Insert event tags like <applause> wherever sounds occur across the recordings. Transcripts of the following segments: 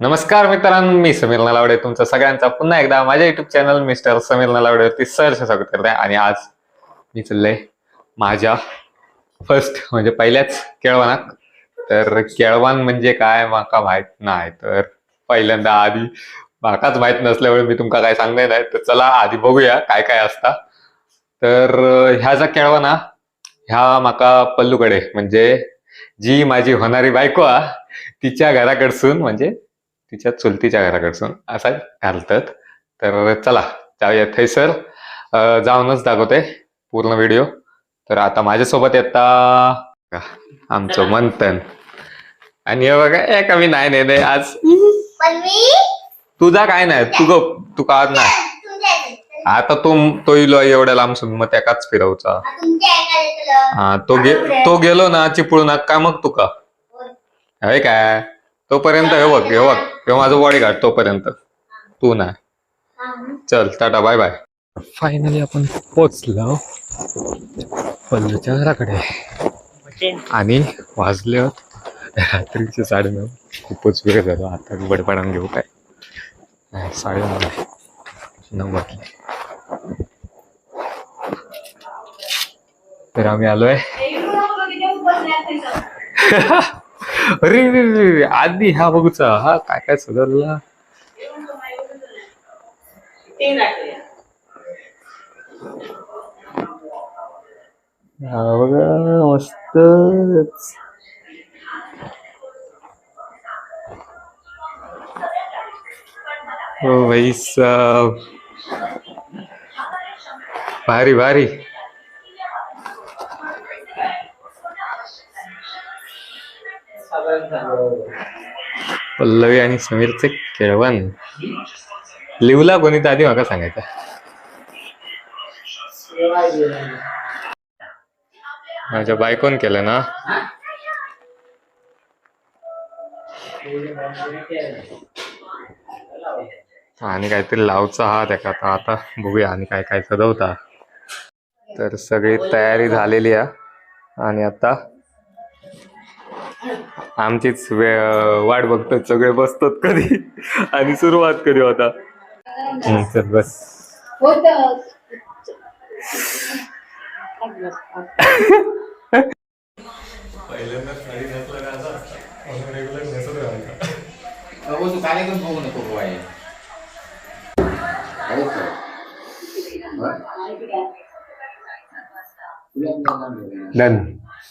नमस्कार मित्रांनो मी समीर नलावडे. तुमचं सगळ्यांचा पुन्हा एकदा माझ्या युट्यूब चॅनल मिस्टर समीर नलावडेवरती सहर्ष स्वागत करत. आहे आणि आज मी चाललंय माझ्या फर्स्ट म्हणजे पहिल्याच केळवानात तर केळवान म्हणजे काय? माका माहीत नाही. तर पहिल्यांदा आधी माकाच माहीत नसल्यामुळे मी तुमका काय सांगणार नाही. तर चला आधी बघूया काय काय असता. तर ह्या जा केळवाना ह्या माका पल्लूकडे म्हणजे जी माझी होणारी बायको आ तिच्या घराकडसून म्हणजे तिच्या चुलतीच्या घराकडसून असा घालतात. तर चला जाऊया थैसर जाऊनच दाखवते पूर्ण व्हिडिओ. तर आता माझ्यासोबत येता. आमचं मंथन. आणि हे बघा ए कमी नाही नाही नाही, आज. मी तुझा काय नाही तू गप तू का नाही. आता तो तो इलो एवढ्या लांबसून मग त्याकाच फिरवचा. हा तो गे तो गेलो ना चिपळून का मग तुका हवे काय? तोपर्यंत हे बघ हे बघ हे माझं बॉडी गार्ड तोपर्यंत. तू नाही. चल टाटा बाय बाय फायनली आपण पोचलो. पल्लूच्या घराकडे. आणि वाजले रात्रीचे साडेनऊ. खूपच वेळ झालो. आता बडबडान घेऊ काय? साडेनऊ. नऊ वाजले. तर आम्ही आलोय. <laughs> <laughs> अरे रे आधी हा बघूचा. हा काय काय सुधारला हा बघा मस्त हो भाई साहब भारी भारी. पल्लवी आणि समीरचे केळवण लिवला कोणी तर आधी माका सांगायचं. माझ्या बायकोन केलं ना? आणि काहीतरी लावचा हा त्याका आता आता बघूया आणि काय काय सजवता. तर सगळी तयारी झालेली आहे. आणि आता आमचीच वेळ वाट बघतात सगळे बसतात कधी. आणि सुरुवात करू आता चल बस. पहिल्यांदा साडी नेसला का असा म्हणून रेग्युलर नेसत राहायचा. बाबा तू कार्यक्रम बघू नको बाबा का? बरं. तुला पण जाणार नाही. डन.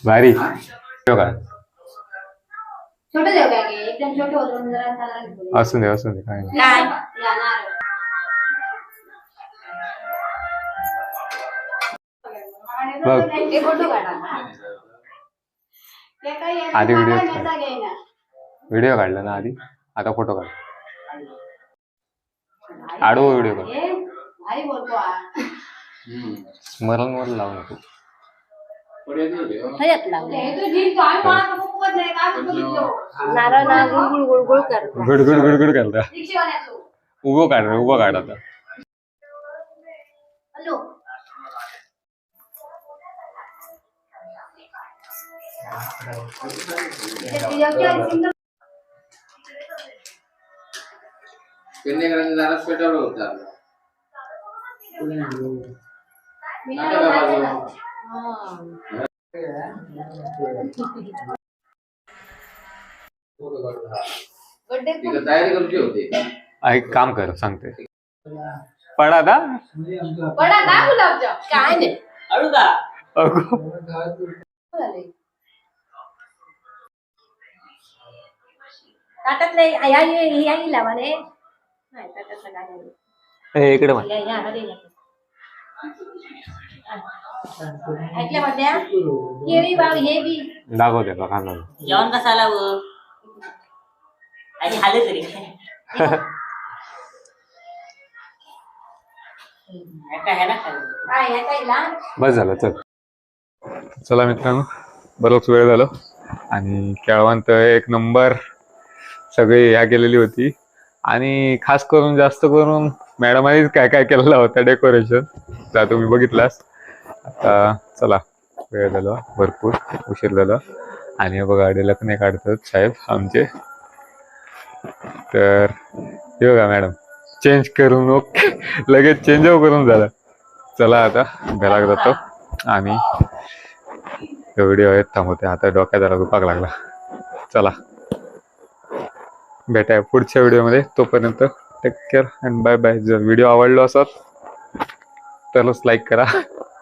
भारी. का? छोटं देऊ काय की? एकदम छोटं होतं. असून दे असून दे काय नाही काय? जाणार. बघ ते फोटो काढा. ते काही येणार आधी व्हिडिओ काढ. घेईना. व्हिडिओ काढला ना आधी आता फोटो काढ आडवं व्हिडिओ काढ हे, भारी बोलतो हा. लावू नको हो. आम्ही तर फुकवत नाही, काय फुकवत तो? नारळ ना गुळगुळ गुळगुळ करतो. गुडगुड गुडगुड करता रिक्षेवाल्याचो. उभं काढ रे उभं काढ आता हॅलो. ते तुझ्यावर सिंगल होता. हा. तयारी एक काम कर सांगते पडा दा बडा ना गुलाबजाम काय नाही अगो. ताटातले या या लावा रे नाही ताटातलं काय नाही. ए, इकडे या या रे या. ऐकल्या बड्या केळी बाव हे बी दाखव त्याला जेवण कसं आला व आणि तरी. बस झालं चल. चला मित्रांनो बरोच वेळ झालो आणि केळवंत एक नंबर सगळी ह्या केलेली होती. आणि खास करून जास्त करून मॅडमांनीच काय काय केलेलं होतं डेकोरेशन त्या तुम्ही बघितलास. आता चला वेळ झाला भरपूर उशीर झाला. आणि बघा डेलक नाही काढतात साहेब आमचे. तर हे बघा मॅडम. चेंज करून ओके लगेच चेंज करून झालं. चला आता घरात जातो. आणि व्हिडिओ येत थांबवते. आता डोक्यात जरा दुपाक लागला. चला. भेटाय पुढच्या व्हिडिओमध्ये तोपर्यंत take care and bye bye जर व्हिडिओ आवडलो असत तरच लाईक करा.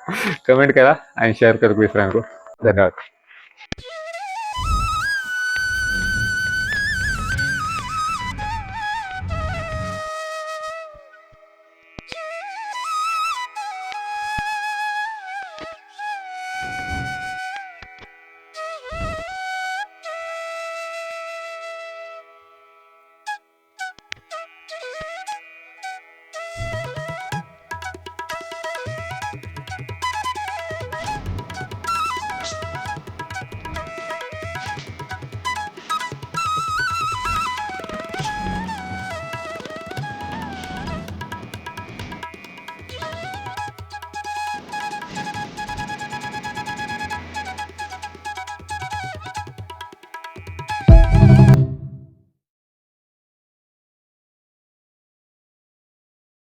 <laughs> कमेंट करा आणि शेअर करू विसरा नको धन्यवाद.